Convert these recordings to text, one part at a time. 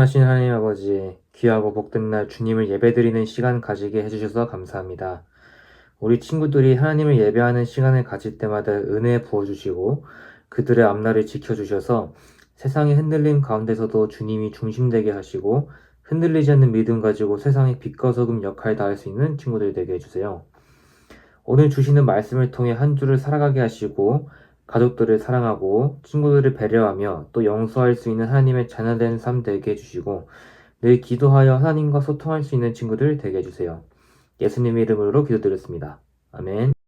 많으신 하나님 아버지, 귀하고 복된 날 주님을 예배드리는 시간 가지게 해주셔서 감사합니다. 우리 친구들이 하나님을 예배하는 시간을 가질 때마다 은혜 부어주시고 그들의 앞날을 지켜주셔서 세상의 흔들림 가운데서도 주님이 중심되게 하시고 흔들리지 않는 믿음 가지고 세상의 빛과 소금 역할 다할 수 있는 친구들 되게 해주세요. 오늘 주시는 말씀을 통해 한 주를 살아가게 하시고 가족들을 사랑하고 친구들을 배려하며 또 용서할 수 있는 하나님의 자녀된 삶 되게 해주시고 늘 기도하여 하나님과 소통할 수 있는 친구들 되게 해주세요. 예수님의 이름으로 기도드렸습니다. 아멘.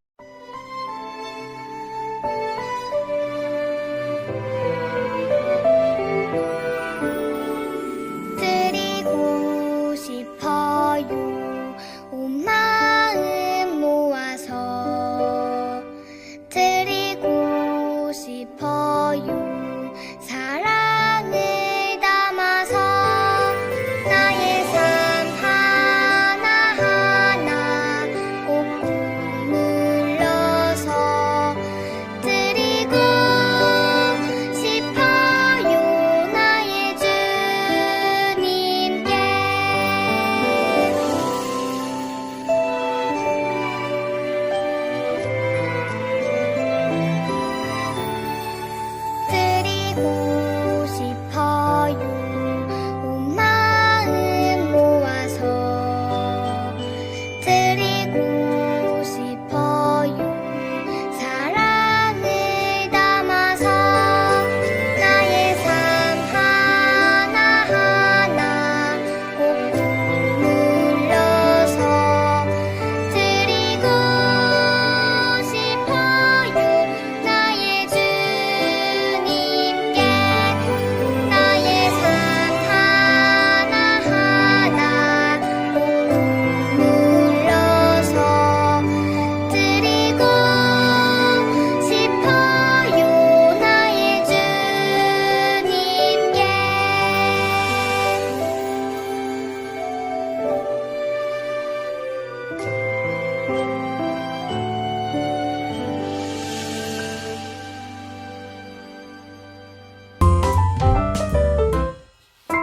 드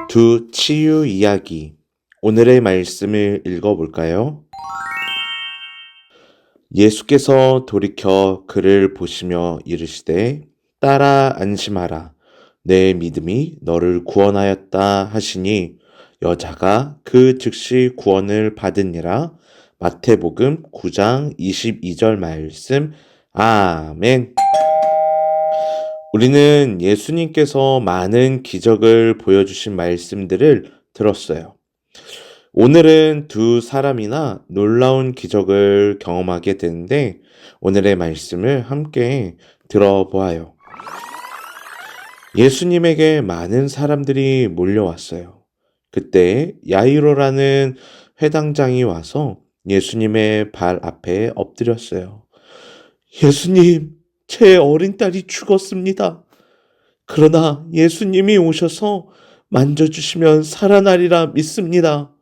두 치유 이야기. 오늘의 말씀을 읽어볼까요? 예수께서 돌이켜 그를 보시며 이르시되 따라 안심하라. 내 믿음이 너를 구원하였다 하시니 여자가 그 즉시 구원을 받으니라. 마태복음 9장 22절 말씀. 아멘. 우리는 예수님께서 많은 기적을 보여주신 말씀들을 들었어요. 오늘은 두 사람이나 놀라운 기적을 경험하게 되는데 오늘의 말씀을 함께 들어보아요. 예수님에게 많은 사람들이 몰려왔어요. 그때 야이로라는 회당장이 와서 예수님의 발 앞에 엎드렸어요. 예수님, 제 어린 딸이 죽었습니다. 그러나 예수님이 오셔서 만져주시면 살아나리라 믿습니다.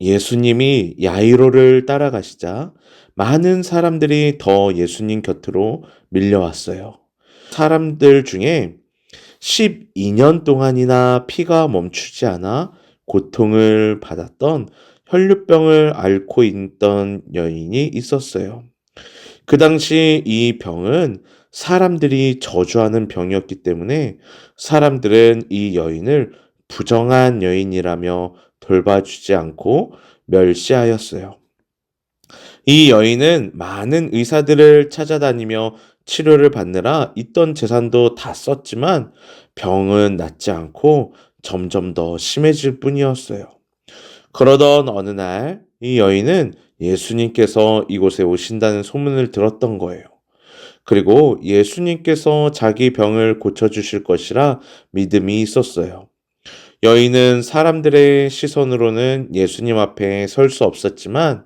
예수님이 야이로를 따라가시자 많은 사람들이 더 예수님 곁으로 밀려왔어요. 사람들 중에 12년 동안이나 피가 멈추지 않아 고통을 받았던 혈류병을 앓고 있던 여인이 있었어요. 그 당시 이 병은 사람들이 저주하는 병이었기 때문에 사람들은 이 여인을 부정한 여인이라며 돌봐주지 않고 멸시하였어요. 이 여인은 많은 의사들을 찾아다니며 치료를 받느라 있던 재산도 다 썼지만 병은 낫지 않고 점점 더 심해질 뿐이었어요. 그러던 어느 날 이 여인은 예수님께서 이곳에 오신다는 소문을 들었던 거예요. 그리고 예수님께서 자기 병을 고쳐주실 것이라 믿음이 있었어요. 여인은 사람들의 시선으로는 예수님 앞에 설 수 없었지만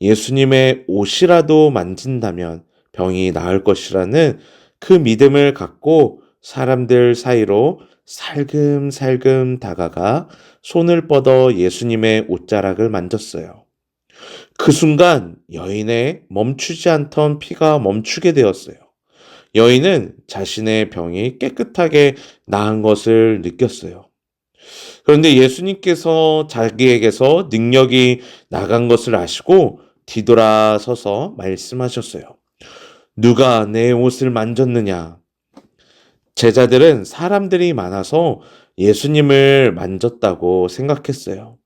예수님의 옷이라도 만진다면 병이 나을 것이라는 그 믿음을 갖고 사람들 사이로 살금살금 다가가 손을 뻗어 예수님의 옷자락을 만졌어요. 그 순간 여인의 멈추지 않던 피가 멈추게 되었어요. 여인은 자신의 병이 깨끗하게 나은 것을 느꼈어요. 그런데 예수님께서 자기에게서 능력이 나간 것을 아시고 뒤돌아서서 말씀하셨어요. 누가 내 옷을 만졌느냐? 제자들은 사람들이 많아서 예수님을 만졌다고 생각했어요.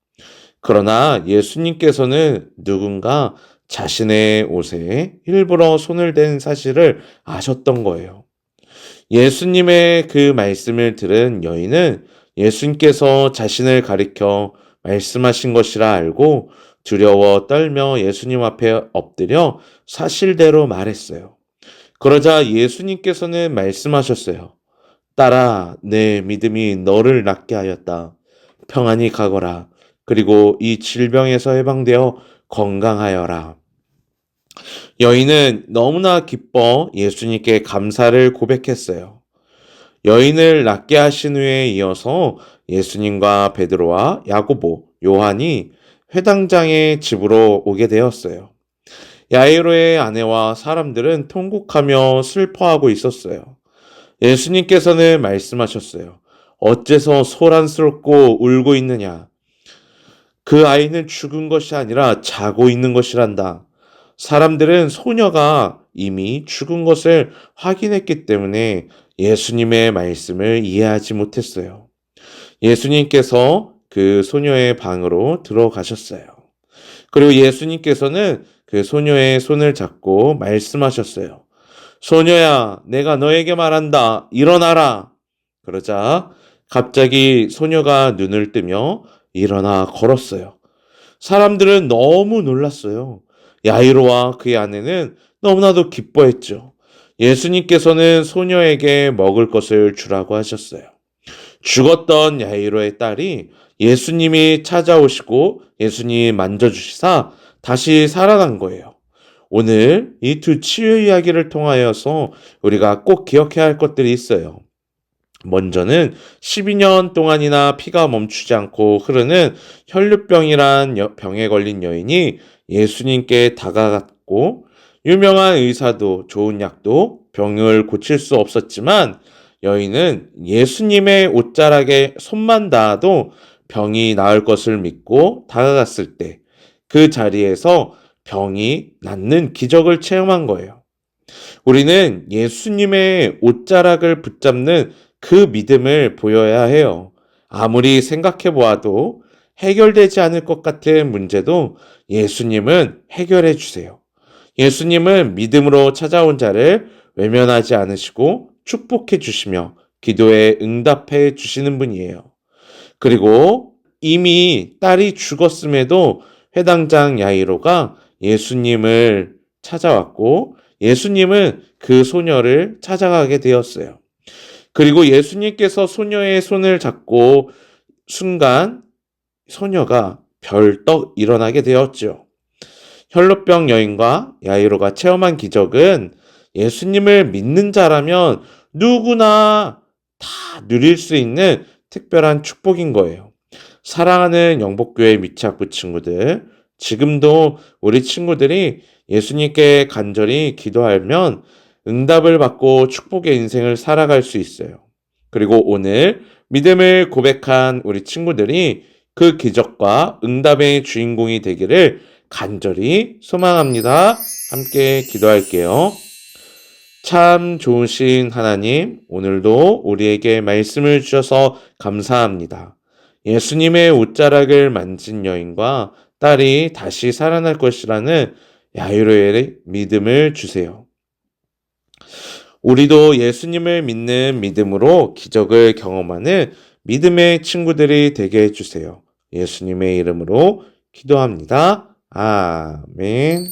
그러나 예수님께서는 누군가 자신의 옷에 일부러 손을 댄 사실을 아셨던 거예요. 예수님의 그 말씀을 들은 여인은 예수님께서 자신을 가리켜 말씀하신 것이라 알고 두려워 떨며 예수님 앞에 엎드려 사실대로 말했어요. 그러자 예수님께서는 말씀하셨어요. 딸아, 내 믿음이 너를 낫게 하였다. 평안히 가거라. 그리고 이 질병에서 해방되어 건강하여라. 여인은 너무나 기뻐 예수님께 감사를 고백했어요. 여인을 낫게 하신 후에 이어서 예수님과 베드로와 야고보, 요한이 회당장의 집으로 오게 되었어요. 야이로의 아내와 사람들은 통곡하며 슬퍼하고 있었어요. 예수님께서는 말씀하셨어요. 어째서 소란스럽고 울고 있느냐? 그 아이는 죽은 것이 아니라 자고 있는 것이란다. 사람들은 소녀가 이미 죽은 것을 확인했기 때문에 예수님의 말씀을 이해하지 못했어요. 예수님께서 그 소녀의 방으로 들어가셨어요. 그리고 예수님께서는 그 소녀의 손을 잡고 말씀하셨어요. 소녀야, 내가 너에게 말한다. 일어나라. 그러자 갑자기 소녀가 눈을 뜨며 일어나 걸었어요. 사람들은 너무 놀랐어요. 야이로와 그의 아내는 너무나도 기뻐했죠. 예수님께서는 소녀에게 먹을 것을 주라고 하셨어요. 죽었던 야이로의 딸이 예수님이 찾아오시고 예수님 만져주시사 다시 살아난 거예요. 오늘 이 두 치유 이야기를 통하여서 우리가 꼭 기억해야 할 것들이 있어요. 먼저는 12년 동안이나 피가 멈추지 않고 흐르는 혈류병이란 여- 병에 걸린 여인이 예수님께 다가갔고 유명한 의사도 좋은 약도 병을 고칠 수 없었지만 여인은 예수님의 옷자락에 손만 닿아도 병이 나을 것을 믿고 다가갔을 때 그 자리에서 병이 낫는 기적을 체험한 거예요. 우리는 예수님의 옷자락을 붙잡는 그 믿음을 보여야 해요. 아무리 생각해 보아도 해결되지 않을 것 같은 문제도 예수님은 해결해 주세요. 예수님은 믿음으로 찾아온 자를 외면하지 않으시고 축복해 주시며 기도에 응답해 주시는 분이에요. 그리고 이미 딸이 죽었음에도 회당장 야이로가 예수님을 찾아왔고 예수님은 그 소녀를 찾아가게 되었어요. 그리고 예수님께서 소녀의 손을 잡고 순간 소녀가 별떡 일어나게 되었죠. 혈로병 여인과 야이로가 체험한 기적은 예수님을 믿는 자라면 누구나 다 누릴 수 있는 특별한 축복인 거예요. 사랑하는 영복교회 미착부 친구들, 지금도 우리 친구들이 예수님께 간절히 기도하면 응답을 받고 축복의 인생을 살아갈 수 있어요. 그리고 오늘 믿음을 고백한 우리 친구들이 그 기적과 응답의 주인공이 되기를 간절히 소망합니다. 함께 기도할게요. 참 좋으신 하나님, 오늘도 우리에게 말씀을 주셔서 감사합니다. 예수님의 옷자락을 만진 여인과 딸이 다시 살아날 것이라는 야유로의 믿음을 주세요. 우리도 예수님을 믿는 믿음으로 기적을 경험하는 믿음의 친구들이 되게 해주세요. 예수님의 이름으로 기도합니다. 아멘.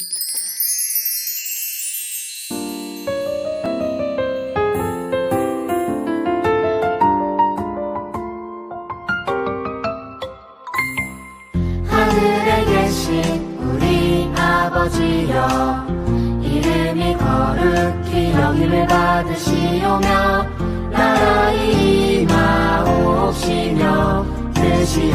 뜻이